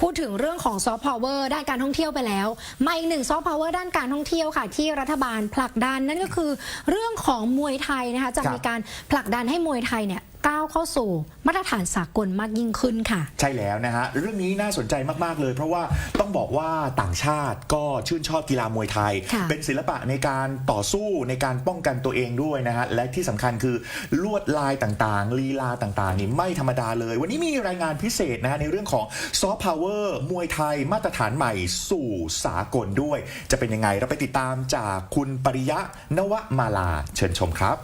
พูดถึงเรื่องของซอฟต์พาวเวอร์ด้านการท่องเที่ยวไปแล้ว มาอีกหนึ่งซอฟต์พาวเวอร์ด้านการท่องเที่ยวค่ะ ที่รัฐบาลผลักดันนั่นก็คือ เรื่องของมวยไทยนะคะจะมีการผลักดันให้มวยไทยเนี่ย ก้าวเข้าสู่มาตรฐานสากลมากยิ่งขึ้นค่ะ ใช่แล้วนะฮะ เรื่องนี้น่าสนใจมาก ๆ เลย เพราะว่าต้องบอกว่าต่างชาติก็ชื่นชอบกีฬามวยไทย ค่ะเป็นศิลปะในการต่อสู้ในการป้องกันตัวเองด้วยนะฮะ และที่สำคัญคือลวดลายต่างๆ ลีลาต่างๆ นี่ไม่ธรรมดาเลย วันนี้มีรายงานพิเศษนะฮะในเรื่องของซอฟต์พาวเวอร์มวยไทยมาตรฐานใหม่สู่สากลด้วย จะเป็นยังไงเราไปติดตามจากคุณปริยะนวมาลาเชิญชมครับ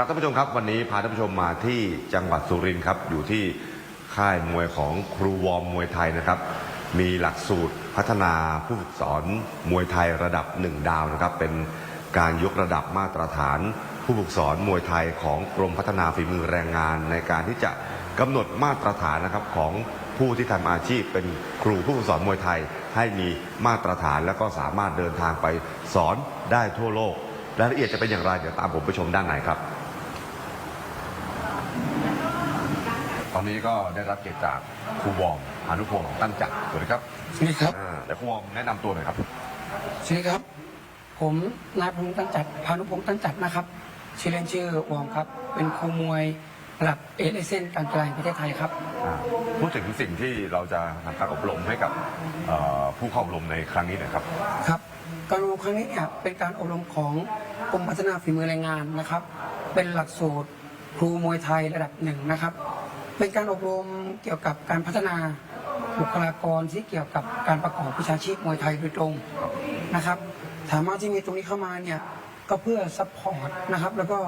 ครับท่านผู้ชมครับวันนี้พาท่านผู้ชมมาที่จังหวัดสุรินทร์ครับ อยู่ที่ค่ายมวยของครูวอมมวยไทยนะครับ มีหลักสูตรพัฒนาผู้ฝึกสอนมวยไทยระดับหนึ่งดาวนะครับ เป็นการยกระดับมาตรฐาน ผู้ฝึกสอนมวยไทยของกรมพัฒนาฝีมือแรงงาน ในการที่จะกำหนดมาตรฐานนะครับของผู้ที่ทำอาชีพเป็นครูผู้ฝึกสอนมวยไทย ให้มีมาตรฐานแล้วก็สามารถเดินทางไปสอนได้ทั่วโลกรายละเอียดจะเป็นอย่างไรเดี๋ยวตามผมไปชมด้านในครับ ตอนนี้ก็ได้รับเกียรติจากครูวอมพานุพงศ์ตั้งจักรสวัสดีครับสวัสดีครับ อ่าเดี๋ยวครูวอมแนะนำตัวหน่อยครับ สวัสดีครับ ผมนายพงษ์ตั้งจัดพานุพงษ์ตั้งจัดนะครับ ชื่อเล่นชื่อวอมครับ เป็นครูมวยระดับเอเลเซนการกีฬาแห่งประเทศไทยครับ อ่าพูดถึงสิ่งที่เราจะทำการอบรมให้กับเอ่อผู้เข้าอบรมในครั้งนี้หน่อยครับ ครับการอบรมครั้งนี้เนี่ยเป็นการอบรมของกรมพัฒนาฝีมือแรงงานนะครับ เป็นหลักสูตรครูมวยไทยระดับหนึ่งนะครับ เป็นการอบรมเกี่ยวกับการพัฒนาบุคลากรที่เกี่ยวกับการประกอบวิชาชีพมวยไทยโดยตรงนะครับถามว่าที่มีตรงนี้เข้ามาเนี่ยก็เพื่อซัพพอร์ตนะครับ แล้วก็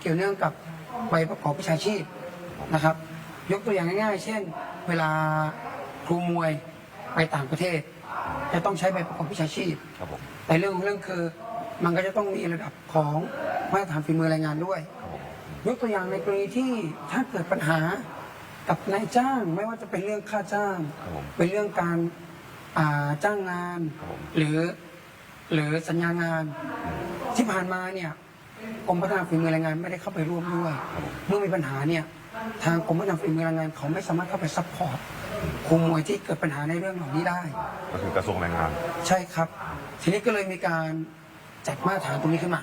เกี่ยวเนื่องกับใบประกอบวิชาชีพนะครับ ยกตัวอย่างง่ายๆ เช่น เวลาครูมวยไปต่างประเทศ จะต้องใช้ใบประกอบวิชาชีพครับผมแต่เรื่องของเรื่องคือมันก็จะต้องมีระดับของมาตรฐานฝีมือแรงงานด้วย ยกตัวอย่างในกรณีที่ถ้าเกิดปัญหา กับนายจ้างไม่ว่าจะเป็นเรื่องค่าจ้าง ครับผม เป็นเรื่องการอ่าจ้างงาน ครับผม หรือหรือสัญญางาน ที่ผ่านมาเนี่ยกรมพัฒนาฝีมือแรงงานไม่ได้เข้าไปร่วมด้วยเมื่อมีปัญหาเนี่ยทางกรมพัฒนาฝีมือแรงงานเขาไม่สามารถเข้าไปซัพพอร์ตครูมวยที่เกิดปัญหาในเรื่องเหล่านี้ได้ ก็คือกระทรวงแรงงาน ใช่ครับ ทีนี้ก็เลยมีการจัดมาตรฐานตรงนี้ขึ้นมา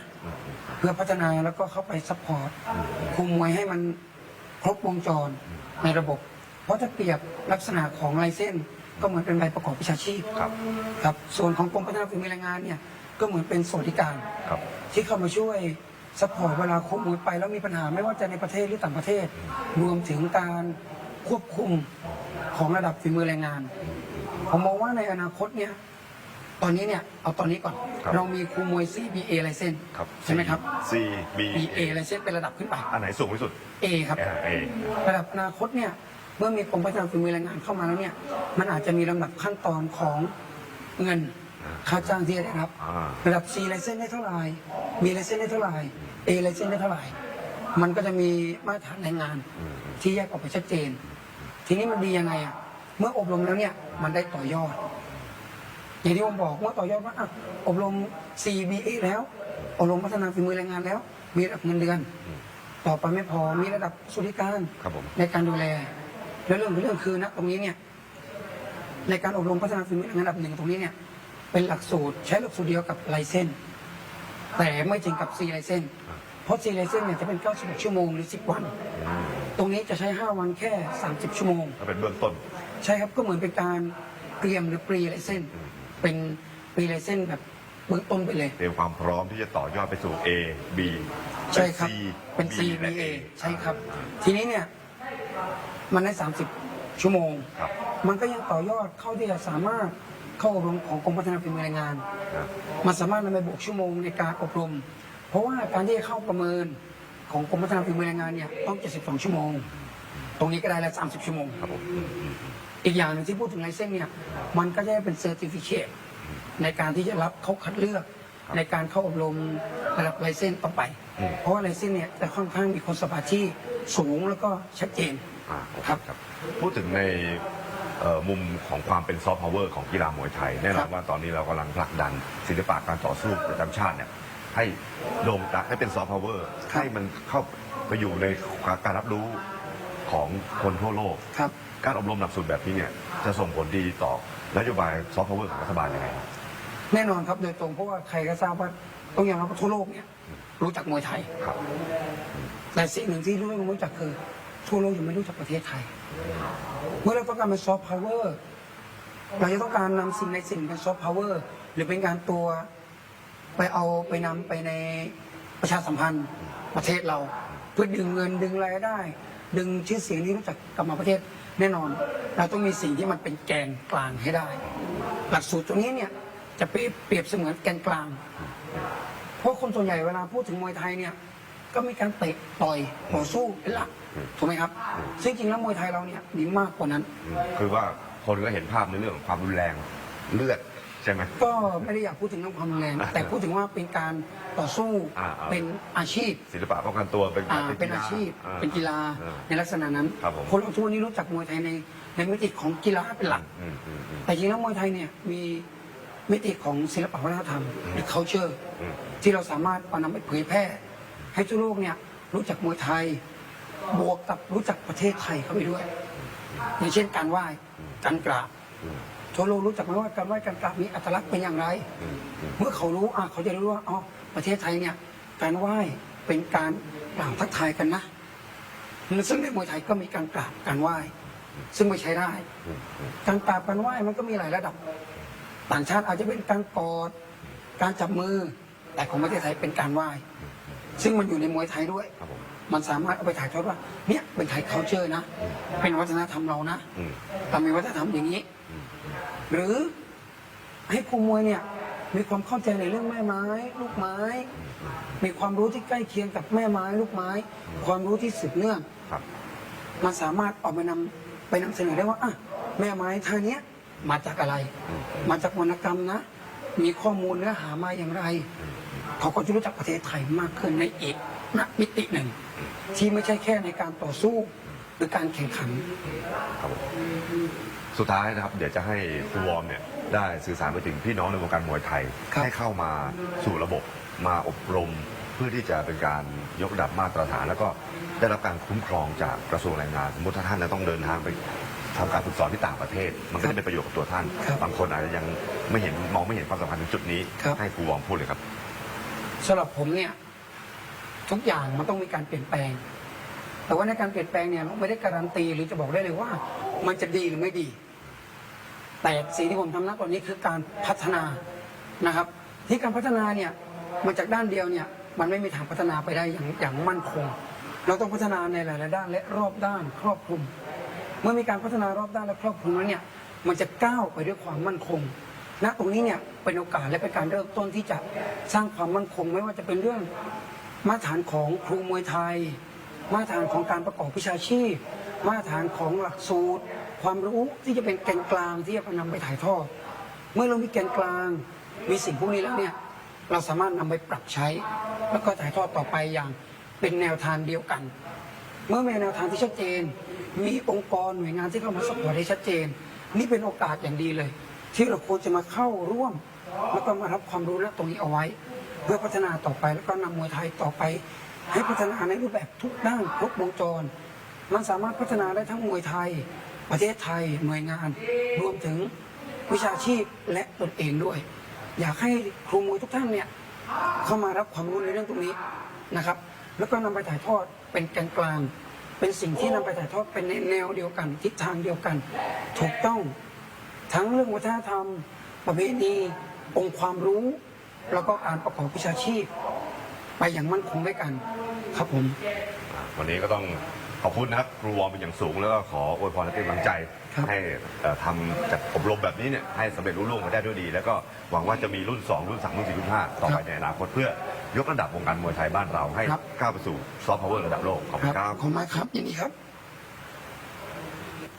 เพื่อพัฒนาแล้วก็เข้าไปซัพพอร์ตครูมวยให้มันครบวงจร ในระบบ เพราะถ้าเปรียบลักษณะของลายเส้นก็เหมือนเป็นใบประกอบวิชาชีพครับครับส่วนของกรมพัฒนาฝีมือแรงงานเนี่ยก็เหมือนเป็นสวัสดิการ ครับ ที่เข้ามาช่วยซัพพอร์ตเวลาครูมวยไปแล้วมีปัญหาไม่ว่าจะในประเทศหรือต่างประเทศ รวมถึงการควบคุมของระดับฝีมือแรงงาน ผมมองว่าในอนาคตเนี่ย ตอนนี้เนี่ยเอาตอนนี้ก่อน ครับเรามีครูมวย CBA ไลเซนครับ ใช่ไหมครับ C B BA ไลเซนเป็นระดับขึ้นไป อันไหนสูงที่สุด A ครับเอเอระดับอนาคตเนี่ยเมื่อมีกรมพัฒนาฝีมือแรงงานเข้ามาแล้วเนี่ยมันอาจจะมีลำดับขั้นตอนของเงินค่าจ้างที่จะได้รับ อ่า ระดับ C ไลเซนได้เท่าไหร่ B ไลเซนได้เท่าไหร่ A ไลเซนได้เท่าไหร่มันก็จะมีมาตรฐานแรงงานที่แยกออกไปชัดเจน ทีนี้มันดียังไงอะเมื่ออบรมแล้วเนี่ยมันได้ต่อยอด อย่างที่ผมบอกเมื่อต่อยอดว่าอะอบรม CBA แล้ว อบรมพัฒนาฝีมือแรงงานแล้ว มีระดับเงินเดือน ต่อไปไม่พอมีระดับสวัสดิการครับผมในการดูแล แล้วเรื่องของเรื่องคือณตรงนี้เนี่ยในการอบรมพัฒนาฝีมือแรงงานระดับหนึ่งตรงนี้เนี่ยเป็นหลักสูตรใช้หลักสูตรเดียวกับไลเซนแต่ไม่จริงกับ C ไลเซนเพราะ C ไลเซนเนี่ยจะเป็น96ชั่วโมงหรือ 10 วัน ตรงนี้จะใช้ 5 วันแค่ 30 ชั่วโมงก็เป็นเบื้องต้น ใช่ครับก็เหมือนเป็นการเตรียมหรือปรีไลเซน เป็นปรีไลเซนแบบเบื้องต้นไปเลย เตรียมความพร้อมที่จะต่อยอดไปสู่ A B ใช่ครับ เป็น B C และ B A A ใช่ครับ ทีนี้เนี่ย มันได้ 30 ชั่วโมง ครับ มันก็ยังต่อยอดเข้าที่จะสามารถเข้าอบรมของกรมพัฒนาฝีมือแรงงาน ครับมันสามารถนำไปบวกชั่วโมงในการอบรม เพราะว่าการที่จะเข้าประเมินของกรมพัฒนาฝีมือแรงงานเนี่ยต้อง 72 ชั่วโมง ตรงนี้ก็ได้แล้ว30 ชั่วโมง ครับผม อีกอย่างหนึ่งที่พูดถึงไลเซนเนี่ยมันก็จะได้เป็นเซอร์ติฟิเคตในการที่จะรับเขาคัดเลือก ในการเข้าอบรมระดับไลเซนต่อไปเพราะว่าไลเซนเนี่ยจะค่อนข้างมีคุณสมบัติที่สูงแล้วก็ชัดเจน อ่าโอเคครับ ครับ พูดถึงในเอ่อมุมของความเป็นซอฟต์พาวเวอร์ของกีฬามวยไทย แน่นอครันบว่าตอนนี้เรากำลังผลักดันศิลปะการต่อสู้ประจำชาติเนี่ยใให้โด่งดังให้เป็นซอฟต์พาวเวอร์ให้มันเข้าไปอยู่ในการรับรู้ ของคนทั่วโลก ครับ การอบรมหลักสูตรแบบนี้เนี่ยจะส่งผลดีต่อนโยบายซอฟต์พาวเวอร์ของรัฐบาลยังไงครับ แน่นอนครับโดยตรงเพราะว่าใครก็ทราบว่าต้องยอมรับว่าทั่วโลกเนี่ยรู้จักมวยไทย ครับ แต่สิ่งหนึ่งที่ทั่วโลกรู้จักคือทั่วโลกยังไม่รู้จักประเทศไทย เมื่อเราต้องการเป็นซอฟต์พาวเวอร์เราจะต้องการนำสิ่งในสิ่งเป็นซอฟต์พาวเวอร์หรือเป็นการตัวไปเอาไปนำไปในประชาสัมพันธ์ประเทศเรา เพื่อดึงเงินดึงรายได้ ดึงชื่อเสียงที่รู้จักกลับมาประเทศแน่นอน เราต้องมีสิ่งที่มันเป็นแกนกลางให้ได้ หลักสูตรตรงนี้เนี่ยจะเปรียบเปรียบเสมือนแกนกลาง เพราะคนส่วนใหญ่เวลาพูดถึงมวยไทยเนี่ยก็มีการเตะต่อยต่อสู้เป็นหลักถูกไหมครับ ซึ่งจริงแล้วมวยไทยเราเนี่ยมีมากกว่านั้น คือว่าคนก็เห็นภาพในเรื่องของความรุนแรงเลือด ใช่ไหม ก็ไม่ได้อยากพูดถึงเรื่องความรุนแรงแต่พูดถึงว่าเป็นการต่อสู้อ่าอ่า เป็นอาชีพศิลปะป้องกันตัวเป็นอ่ากีฬเป็นอาชีพอ่เป็นกีฬาอ่าในลักษณะนั้นครับผมคนเราทุกวันนี้รู้จักมวยไทยในในมิติของกีฬาเป็นหลัก อืมอืมอืม แต่จริงแล้วมวยไทยเนี่ยมีมิติของศิลปวัฒนธรรมหรือ culture อืม ที่เราสามารถเอานำไปเผยแพร่ ให้ทั่วโลกเนี่ยรู้จักมวยไทย บวกกับรู้จักประเทศไทยเข้าไปด้วย อย่างเช่นการไหว้การกราบอืม ทั่วโลกรู้จักไหมว่าการไหว้การกราบมีอัตลักษณ์เป็นอย่างไรอืมอืมเมื่อเขารู้อะเขาจะรู้ว่าอ๋อประเทศไทยเนี่ย การไหว้เป็นการกล่าวทักทายกันนะซึ่งในมวยไทยก็มีการกราบการไหว้ ซึ่งไม่ใช้ได้อืมอืมการกราบการไหว้มันก็มีหลายระดับ ต่างชาติอาจจะเป็นการกอดการจับมือ แต่ของประเทศไทยเป็นการไหว้ ซึ่งมันอยู่ในมวยไทยด้วยครับผมมันสามารถเอาไปถ่ายทอดว่า เนี่ยเป็นไทยเคาเจอร์นะ เป็นวัฒนธรรมเรานะอืมเรามีวัฒนธรรมอย่างนี้ หรือให้ครูมวยเนี่ยมีความเข้าใจในเรื่องแม่ไม้ ลูกไม้ มีความรู้ที่ใกล้เคียงกับแม่ไม้ ลูกไม้ ความรู้ที่สืบเนื่องครับมันสามารถเอาไปนำไปนำเสนอได้ว่าอะแม่ไม้ท่าเนี้ยมาจากอะไร มาจากวรรณกรรมนะ มีข้อมูลเนื้อหามาอย่างไร เขาก็จะรู้จักประเทศไทยมากขึ้นในอีกนะมิติหนึ่ง ที่ไม่ใช่แค่ในการต่อสู้หรือการแข่งขันครับผม สุดท้ายนะครับเดี๋ยวจะให้ครูวอร์มเนี่ยได้สื่อสารไปถึงพี่น้องในวงการมวยไทย ครับให้เข้ามาสู่ระบบมาอบรม เพื่อที่จะเป็นการยกระดับมาตรฐาน แล้วก็ได้รับการคุ้มครองจากกระทรวงแรงงาน สมมติถ้าท่านจะต้องเดินทางไปทำการฝึกสอนที่ต่างประเทศ มันก็จะเป็นประโยชน์กับตัวท่าน ครับบางคนอาจจะยังไม่เห็นมองไม่เห็นความสำคัญถึงจุดนี้ ครับ ให้ครูวอร์มพูดเลยครับ สำหรับผมเนี่ยทุกอย่างมันต้องมีการเปลี่ยนแปลง แต่ว่าในการเปลี่ยนแปลงเนี่ยเราไม่ได้การันตีหรือจะบอกได้เลยว่า มันจะดีหรือไม่ดี แต่สิ่งที่ผมทำณตอนนี้คือการพัฒนานะครับ ที่การพัฒนาเนี่ยมาจากด้านเดียวเนี่ยมันไม่มีทางพัฒนาไปได้อย่างอย่างมั่นคง เราต้องพัฒนาในหลายๆด้านและรอบด้านครอบคลุม เมื่อมีการพัฒนารอบด้านและครอบคลุมแล้วเนี่ยมันจะก้าวไปด้วยความมั่นคงณตรงนี้เนี่ยเป็นโอกาสและเป็นการเริ่มต้นที่จะสร้างความมั่นคง ไม่ว่าจะเป็นเรื่องมาตรฐานของครูมวยไทย มาตรฐานของการประกอบวิชาชีพ มาตรฐานของหลักสูตร ความรู้ที่จะเป็นแกนกลางที่จะนำไปถ่ายทอด เมื่อเรามีแกนกลาง มีสิ่งพวกนี้แล้วเนี่ยเราสามารถนำไปปรับใช้ แล้วก็ถ่ายทอดต่อไปอย่างเป็นแนวทางเดียวกัน เมื่อมีแนวทางที่ชัดเจน มีองค์กรหน่วยงานที่เข้ามาสปอร์ตได้ชัดเจน นี่เป็นโอกาสอย่างดีเลย ที่เราควรจะมาเข้าร่วม แล้วก็มารับความรู้และตรงนี้เอาไว้ เพื่อพัฒนาต่อไปแล้วก็นำมวยไทยต่อไป ให้พัฒนาในรูปแบบทุกด้านครบวงจร มันสามารถพัฒนาได้ทั้งมวยไทย ประเทศไทยหน่วยงาน รวมถึงวิชาชีพและตนเองด้วย อยากให้ครูมวยทุกท่านเนี่ยเข้ามารับความรู้ในเรื่องตรงนี้นะครับ แล้วก็นำไปถ่ายทอดเป็นแกนกลางเป็นสิ่งที่นำไปถ่ายทอดเป็นในแนวเดียวกัน ทิศทางเดียวกัน ถูกต้องทั้งเรื่องวัฒนธรรม ประเพณีองค์ความรู้ แล้วก็การประกอบวิชาชีพ ไปอย่างมั่นคงด้วยกัน ครับผม วันนี้ก็ต้อง ขอบคุณนะครับครูวอร์มเป็นอย่างสูงแล้วก็ขออวยพรและเป็นกำลังใจครับให้เอ่อทำจากอบรมแบบนี้เนี่ยให้สำเร็จรุ่ล่วงไปได้ด้วยดี แล้วก็หวังว่าจะมีรุ่น 2 รุ่น 3 รุ่น 4 รุ่น 5 ต่อไปในอนาคตเพื่อยกระดับวงการมวยไทยบ้านเราให้ครับ ก้าวไปสู่ซอฟต์พาวเวอร์ระดับโลกขอบคุณครับ ขอบคุณมากครับยินดีครับ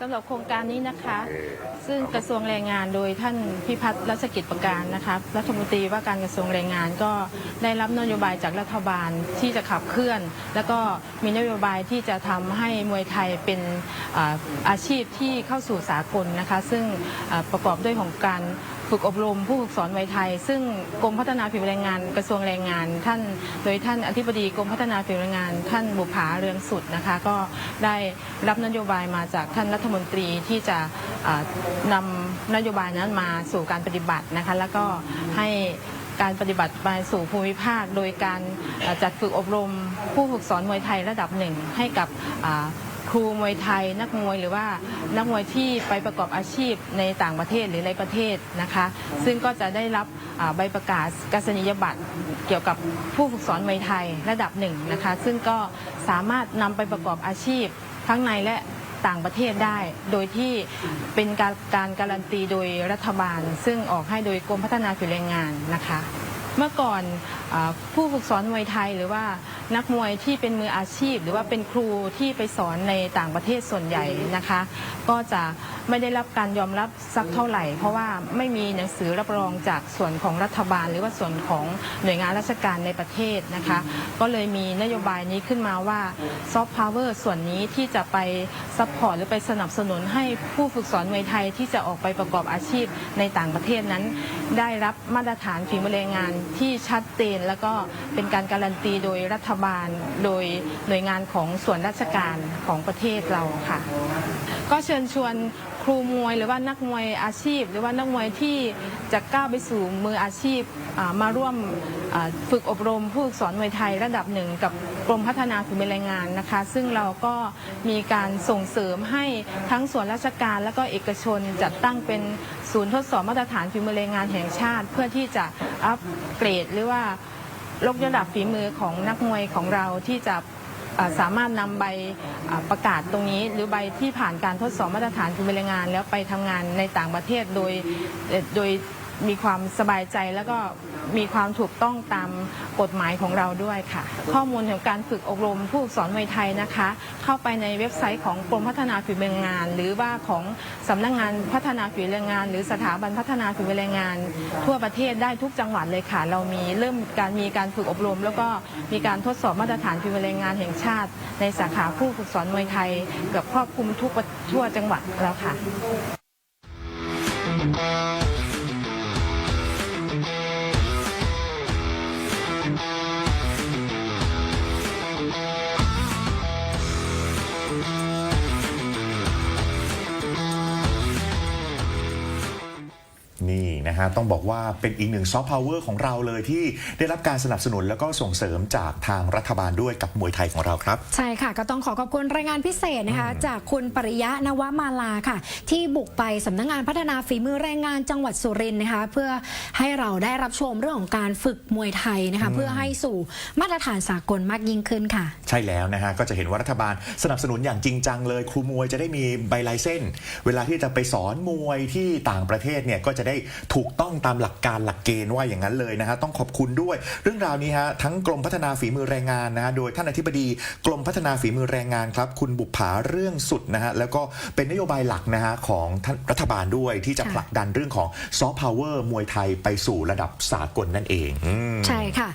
สำหรับโครงการนี้นะคะโอเคซึ่งกระทรวงแรงงานโดยท่านพิพัฒน์รัชกิจประการนะคะรัฐมนตรีว่าการกระทรวงแรงงานก็ได้รับนโยบายจากรัฐบาลที่จะขับเคลื่อน แล้วก็มีนโยบายที่จะทำให้มวยไทยเป็นอาอาชีพที่เข้าสู่สากลนะคะ ซึ่งอ่าประกอบด้วยของการ ฝึกอบรมผู้ฝึกสอนมวยไทย ซึ่งกรมพัฒนาฝีมือแรงงานกระทรวงแรงงาน ท่านโดยท่านอธิบดีกรมพัฒนาฝีมือแรงงาน ท่านบุภาเรืองสุดนะคะ ก็ได้รับนโยบายมาจากท่านรัฐมนตรีที่จะอ่านำนโยบายนั้นมาสู่การปฏิบัตินะคะแล้วก็ให้การปฏิบัติไปสู่ภูมิภาค โดยการจัดฝึกอบรมผู้ฝึกสอนมวยไทยระดับหนึ่งให้กับ ครูมวยไทยนักมวยหรือว่านักมวยที่ไปประกอบอาชีพในต่างประเทศหรือในประเทศนะคะ ซึ่งก็จะได้รับใบประกาศกษณียบัตรเกี่ยวกับผู้ฝึกสอนมวยไทยระดับหนึ่งนะคะ ซึ่งก็สามารถนำไปประกอบอาชีพทั้งในและต่างประเทศได้ โดยที่เป็นการการการันตีโดยรัฐบาล ซึ่งออกให้โดยกรมพัฒนาฝีแรงงานนะคะ เมื่อก่อนอผู้ฝึกสอนมวยไทยหรือว่า นักมวยที่เป็นมืออาชีพ หรือว่าเป็นครูที่ไปสอนในต่างประเทศส่วนใหญ่นะคะ ก็จะไม่ได้รับการยอมรับสักเท่าไหร่ เพราะว่าไม่มีหนังสือรับรองจากส่วนของรัฐบาล หรือว่าส่วนของหน่วยงานราชการในประเทศนะคะ ก็เลยมีนโยบายนี้ขึ้นมาว่าซอฟต์พาวเวอร์ส่วนนี้ที่จะไปซัพพอร์ตหรือไปสนับสนุนให้ผู้ฝึกสอนมวยไทยที่จะออกไปประกอบอาชีพในต่างประเทศนั้น ได้รับมาตรฐานฝีมือแรงงานที่ชัดเจน แล้วก็เป็นการการันตีโดยรัฐบาลโดยหน่วยงานของส่วนราชการของประเทศเราค่ะ ก็เชิญชวนครูมวยหรือว่านักมวยอาชีพ หรือว่านักมวยที่จะก้าวไปสู่มืออาชีพมาร่วมฝึกอบรมผู้สอนมวยไทยระดับหนึ่งกับกรมพัฒนาฝีมือแรงงานนะคะ ซึ่งเราก็มีการส่งเสริมให้ทั้งส่วนราชการและก็เอกชนจัดตั้งเป็นศูนย์ทดสอบมาตรฐานฝีมือแรงงานแห่งชาติ เพื่อที่จะอัปเกรดหรือว่า ลกระดับฝีมือของนักมวยของเราที่จะสามารถนำใบประกาศตรงนี้ หรือใบที่ผ่านการทดสอบมาตรฐานฝีมือแรงงาน แล้วไปทำงานในต่างประเทศโดยโดย มีความสบายใจแล้วก็มีความถูกต้องตามกฎหมายของเราด้วยค่ะ ข้อมูลของการฝึกอบรมผู้สอนมวยไทยนะคะ เข้าไปในเว็บไซต์ของกรมพัฒนาฝีมือแรงงาน หรือว่าของสำนักงานพัฒนาฝีมือแรงงาน หรือสถาบันพัฒนาฝีมือแรงงาน ทั่วประเทศได้ทุกจังหวัดเลยค่ะ เรามีเริ่มการมีการฝึกอบรม แล้วก็มีการทดสอบมาตรฐานฝีมือแรงงานแห่งชาติ ในสาขาผู้ฝึกสอนมวยไทยเกือบครอบคลุมทุกทั่วจังหวัดแล้วค่ะ นี่นะฮะต้องบอกว่าเป็นอีกหนึ่งซอฟต์พาวเวอร์ของเราเลยที่ได้รับการสนับสนุนแล้วก็ส่งเสริมจากทางรัฐบาลด้วยกับมวยไทยของเราครับ ใช่ค่ะ ก็ต้องขอขอบคุณรายงานพิเศษนะคะ จากคุณปริยะนวมาลาค่ะ ที่บุกไปสำนักงานพัฒนาฝีมือแรงงานจังหวัดสุรินทร์นะคะ เพื่อให้เราได้รับชมเรื่องของการฝึกมวยไทยนะคะเพื่อให้สู่มาตรฐานสากลมากยิ่งขึ้นค่ะ ใช่แล้วนะฮะก็จะเห็นว่ารัฐบาลสนับสนุนอย่างจริงจังเลย ครูมวยจะได้มีใบลายเส้น เวลาที่จะไปสอนมวยที่ต่างประเทศเนี่ยก็จะได้ถูกต้องตามหลักการหลักเกณฑ์ว่าอย่างนั้นเลยนะฮะต้องขอบคุณด้วย เรื่องราวนี้ฮะทั้งกรมพัฒนาฝีมือแรงงานนะฮะโดยท่านอธิบดีกรมพัฒนาฝีมือแรงงานครับ คุณบุปผาเรื่องสุดนะฮะแล้วก็เป็นนโยบายหลักนะฮะของท่านรัฐบาลด้วยที่จะค่ะผลักดันเรื่องของซอฟต์พาวเวอร์มวยไทยไปสู่ระดับสากลนั่นเองอืมใช่ค่ะ